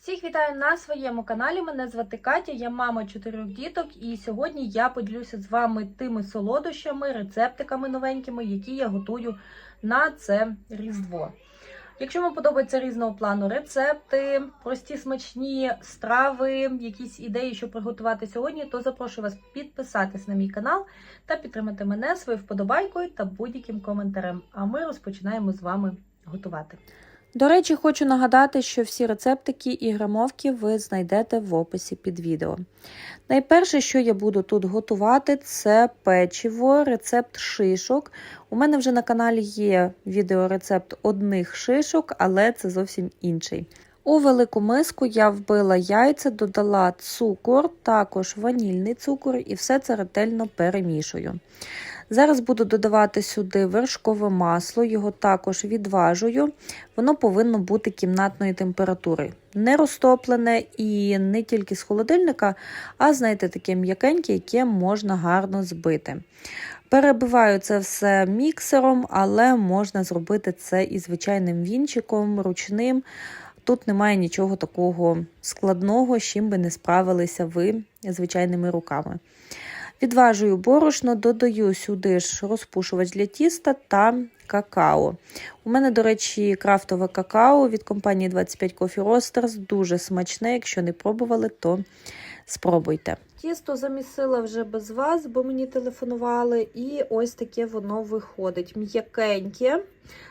Всіх вітаю на своєму каналі. Мене звати Катя, я мама чотирьох діток, і сьогодні я поділюся з вами тими солодощами, рецептиками новенькими, які я готую на це Різдво. Якщо вам подобаються різного плану рецепти, прості смачні страви, якісь ідеї, що приготувати сьогодні, то запрошую вас підписатись на мій канал та підтримати мене своєю вподобайкою та будь-яким коментарем. А ми розпочинаємо з вами готувати. До речі, хочу нагадати, що всі рецептики і грамовки ви знайдете в описі під відео. Найперше, що я буду тут готувати, це печиво, рецепт шишок. У мене вже на каналі є відеорецепт одних шишок, але це зовсім інший. У велику миску я вбила яйця, додала цукор, також ванільний цукор, і все це ретельно перемішую. Зараз буду додавати сюди вершкове масло, його також відважую. Воно повинно бути кімнатної температури. Не розтоплене і не тільки з холодильника, а знаєте, таке м'якеньке, яке можна гарно збити. Перебиваю це все міксером, але можна зробити це і звичайним вінчиком, ручним. Тут немає нічого такого складного, з чим би не справилися ви звичайними руками. Відважую борошно, додаю сюди ж розпушувач для тіста та какао. У мене, до речі, крафтове какао від компанії 25 Coffee Roasters. Дуже смачне. Якщо не пробували, то спробуйте. Тісто замісила вже без вас, бо мені телефонували, і ось таке воно виходить. М'якеньке.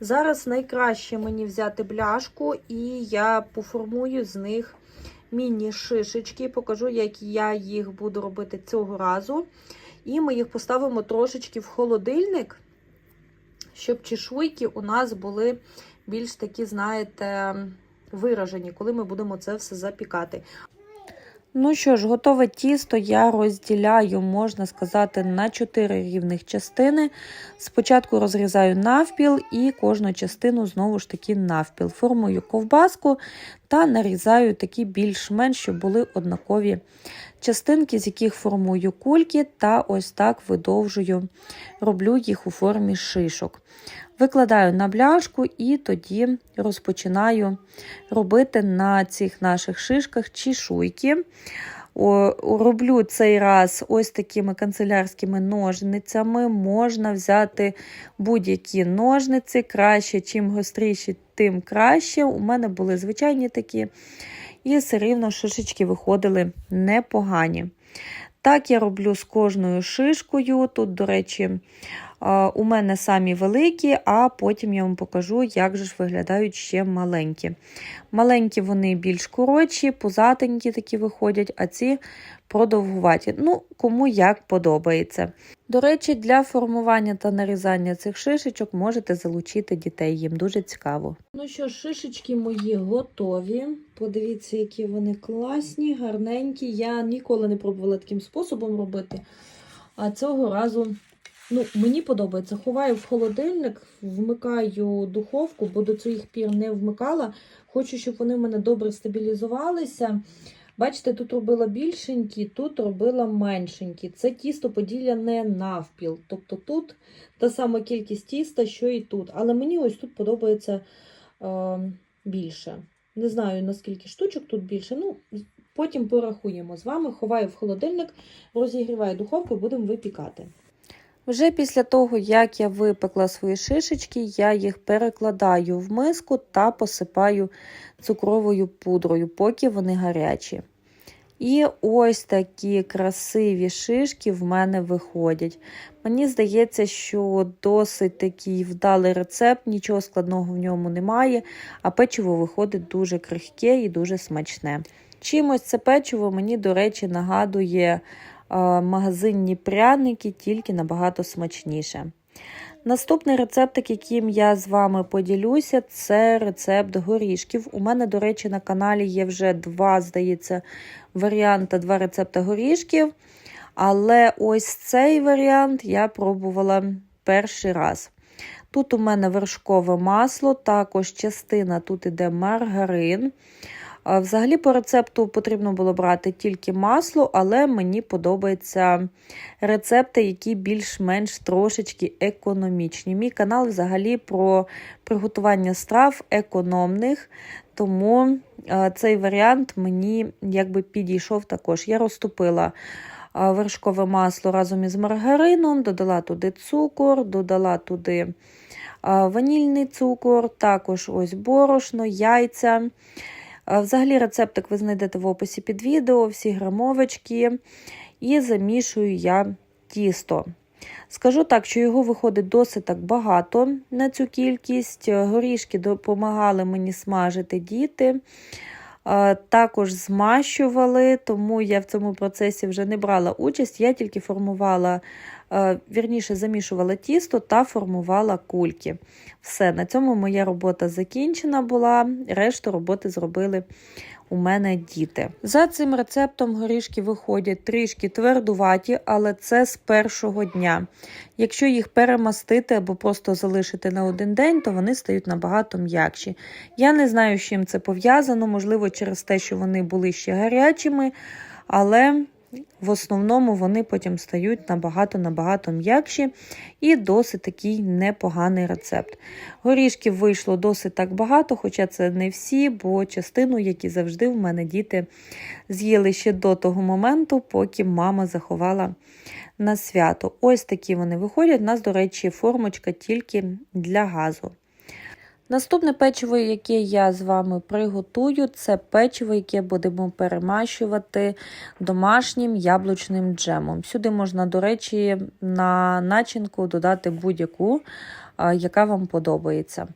Зараз найкраще мені взяти бляшку, і я поформую з них міні-шишечки. Покажу, як я їх буду робити цього разу. І ми їх поставимо трошечки в холодильник, щоб чешуйки у нас були більш такі, знаєте, виражені, коли ми будемо це все запікати. Ну що ж, готове тісто я розділяю, можна сказати, на 4 рівних частини. Спочатку розрізаю навпіл і кожну частину знову ж таки навпіл. Формую ковбаску та нарізаю такі більш-менш, щоб були однакові частинки, з яких формую кульки, та ось так видовжую, роблю їх у формі шишок. Викладаю на бляшку і тоді розпочинаю робити на цих наших шишках чешуйки. Роблю цей раз ось такими канцелярськими ножницями. Можна взяти будь-які ножниці, краще, чим гостріші, тим краще. У мене були звичайні такі, і все рівно шишечки виходили непогані. Так, я роблю з кожною шишкою. Тут, до речі, у мене самі великі, а потім я вам покажу, як же ж виглядають ще маленькі. Маленькі вони більш коротші, позатенькі такі виходять, а ці продовгуваті. Ну, кому як подобається. До речі, для формування та нарізання цих шишечок можете залучити дітей, їм дуже цікаво. Ну що, шишечки мої готові. Подивіться, які вони класні, гарненькі. Я ніколи не пробувала таким способом робити. А цього разу Ну, Мені подобається. Ховаю в холодильник, вмикаю духовку, бо до цих пір не вмикала. Хочу, щоб вони в мене добре стабілізувалися. Бачите, тут робила більшенькі, тут робила меншенькі. Це тісто поділяне навпіл. Тобто тут та сама кількість тіста, що і тут. Але мені ось тут подобається е, більше. Не знаю, наскільки штучок тут більше. Ну, Потім порахуємо з вами. Ховаю в холодильник, розігріваю духовку будемо випікати. Вже після того, як я випекла свої шишечки, я їх перекладаю в миску та посипаю цукровою пудрою, поки вони гарячі. І ось такі красиві шишки в мене виходять. Мені здається, що досить такий вдалий рецепт, нічого складного в ньому немає, а печиво виходить дуже крихке і дуже смачне. Чимось це печиво мені, до речі, нагадує магазинні пряники, тільки набагато смачніше. Наступний рецептик, яким я з вами поділюся, це рецепт горішків. У мене, до речі, на каналі є вже два, здається, варіанти, два рецепти горішків. Але ось цей варіант я пробувала перший раз. Тут у мене вершкове масло, також частина тут іде маргарин. Взагалі, по рецепту потрібно було брати тільки масло, але мені подобаються рецепти, які більш-менш трошечки економічні. Мій канал взагалі про приготування страв економних, тому е, цей варіант мені якби підійшов також. Я розтопила е, вершкове масло разом із маргарином, додала туди цукор, додала туди е, ванільний цукор, також ось борошно, яйця. Взагалі, рецептик ви знайдете в описі під відео, всі грамовочки. І замішую я тісто. Скажу так, що його виходить досить так багато на цю кількість. Горішки допомагали мені смажити діти. Також змащували, тому я в цьому процесі вже не брала участь. Я тільки формувала, вірніше замішувала тісто та формувала кульки. Все, на цьому моя робота закінчена була. Решту роботи зробили у мене діти. За цим рецептом горішки виходять трішки твердуваті, але це з першого дня. Якщо їх перемастити або просто залишити на один день, то вони стають набагато м'якші. Я не знаю, з чим це пов'язано, можливо, через те, що вони були ще гарячими, але в основному вони потім стають набагато-набагато м'якші і досить такий непоганий рецепт. Горішків вийшло досить так багато, хоча це не всі, бо частину, як і завжди, в мене діти з'їли ще до того моменту, поки мама заховала на свято. Ось такі вони виходять. У нас, до речі, формочка тільки для газу. Наступне печиво, яке я з вами приготую, це печиво, яке будемо перемащувати домашнім яблучним джемом. Сюди можна, до речі, на начинку додати будь-яку, яка вам подобається.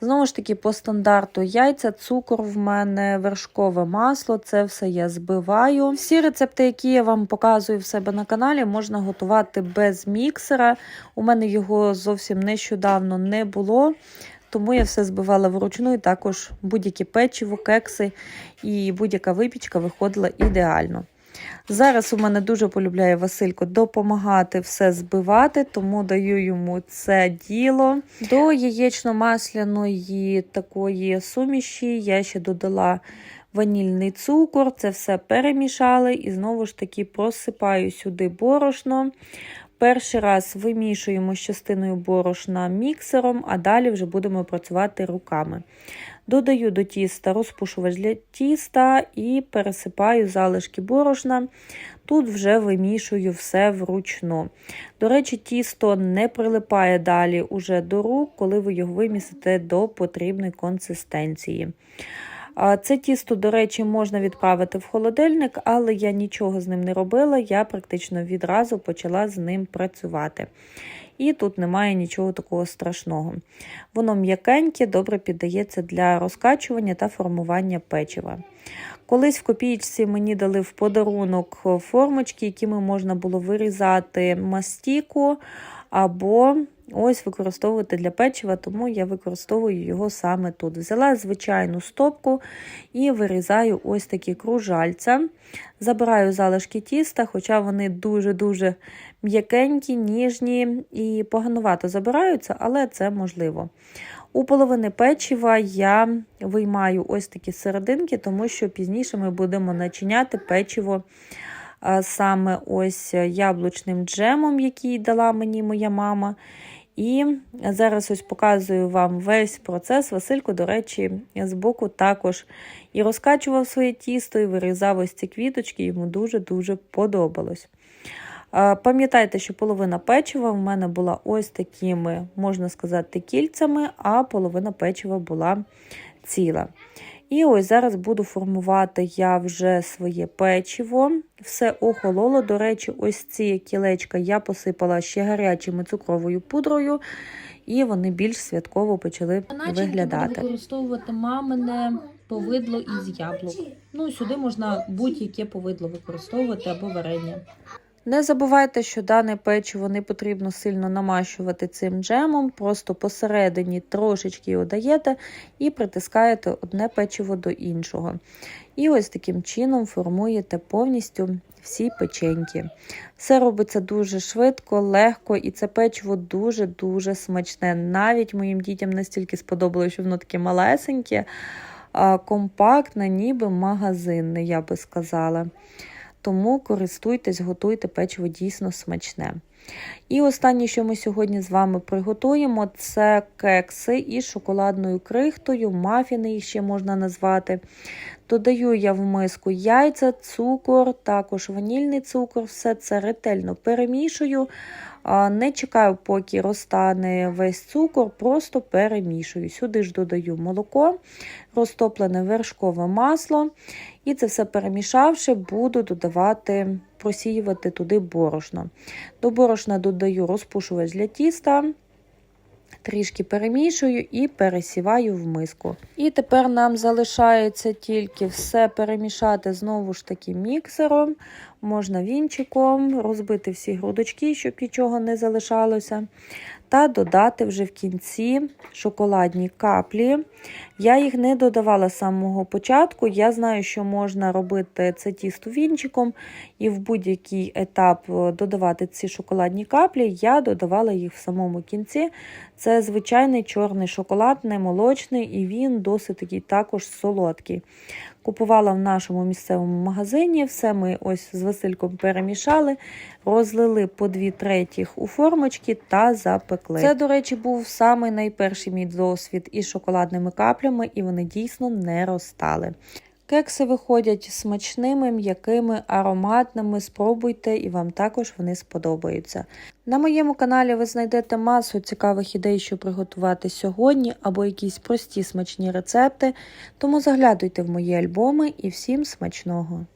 Знову ж таки, по стандарту яйця, цукор в мене, вершкове масло, це все я збиваю. Всі рецепти, які я вам показую в себе на каналі, можна готувати без міксера. У мене його зовсім нещодавно не було. Тому я все збивала вручну і також будь-які печиво, кекси і будь-яка випічка виходила ідеально. Зараз у мене дуже полюбляє Василько допомагати все збивати, тому даю йому це діло. До яєчно-масляної такої суміші я ще додала ванільний цукор, це все перемішали і знову ж таки просипаю сюди борошно. Перший раз вимішуємо з частиною борошна міксером, а далі вже будемо працювати руками. Додаю до тіста розпушувач для тіста і пересипаю залишки борошна. Тут вже вимішую все вручну. До речі, тісто не прилипає далі уже до рук, коли ви його вимісите до потрібної консистенції. Це тісто, до речі, можна відправити в холодильник, але я нічого з ним не робила, я практично відразу почала з ним працювати. І тут немає нічого такого страшного. Воно м'якеньке, добре піддається для розкачування та формування печива. Колись в копійці мені дали в подарунок формочки, якими можна було вирізати мастіку або ось використовувати для печива, тому я використовую його саме тут. Взяла звичайну стопку і вирізаю ось такі кружальця. Забираю залишки тіста, хоча вони дуже-дуже м'якенькі, ніжні і поганувато забираються, але це можливо. У половини печива я виймаю ось такі серединки, тому що пізніше ми будемо начиняти печиво саме ось яблучним джемом, який дала мені моя мама. І зараз ось показую вам весь процес. Василько, до речі, з боку також і розкачував своє тісто, і вирізав ось ці квіточки, йому дуже-дуже подобалось. Пам'ятайте, що половина печива в мене була ось такими, можна сказати, кільцями, а половина печива була ціла. І ось зараз буду формувати я вже своє печиво. Все охололо. До речі, ось ці кілечка я посипала ще гарячими цукровою пудрою, і вони більш святково почали виглядати. Буду використовувати мамине повидло із яблук. Ну, сюди можна будь-яке повидло використовувати або варення. Не забувайте, що дане печиво не потрібно сильно намащувати цим джемом, просто посередині трошечки його даєте і притискаєте одне печиво до іншого. І ось таким чином формуєте повністю всі печеньки. Все робиться дуже швидко, легко, і це печиво дуже-дуже смачне. Навіть моїм дітям настільки сподобалося, що воно таке малесеньке. компактне, ніби магазинне, я би сказала. Тому користуйтесь, готуйте печиво дійсно смачне. І останнє, що ми сьогодні з вами приготуємо, це кекси із шоколадною крихтою, мафіни їх ще можна назвати. Додаю я в миску яйця, цукор, також ванільний цукор, все це ретельно перемішую. Не чекаю, поки розтане весь цукор, просто перемішую. Сюди ж додаю молоко, розтоплене вершкове масло. І це все перемішавши, буду додавати, просіювати туди борошно. До борошна додаю розпушувач для тіста. Трішки перемішую і пересіваю в миску. І тепер нам залишається тільки все перемішати знову ж таки міксером, можна вінчиком, розбити всі грудочки, щоб нічого не залишалося. Та додати вже в кінці шоколадні каплі. Я їх не додавала з самого початку. Я знаю, що можна робити це тісто вінчиком і в будь-який етап додавати ці шоколадні каплі. Я додавала їх в самому кінці. Це звичайний чорний шоколад, не молочний, і він досить такий також солодкий. Купувала в нашому місцевому магазині, все ми ось з Васильком перемішали, розлили по дві третіх у формочки та запекли. Це, до речі, був самий найперший мій досвід із шоколадними каплями, і вони дійсно не розтали. Кекси виходять смачними, м'якими, ароматними. Спробуйте, і вам також вони сподобаються. На моєму каналі ви знайдете масу цікавих ідей, що приготувати сьогодні, або якісь прості смачні рецепти. Тому заглядуйте в мої альбоми і всім смачного!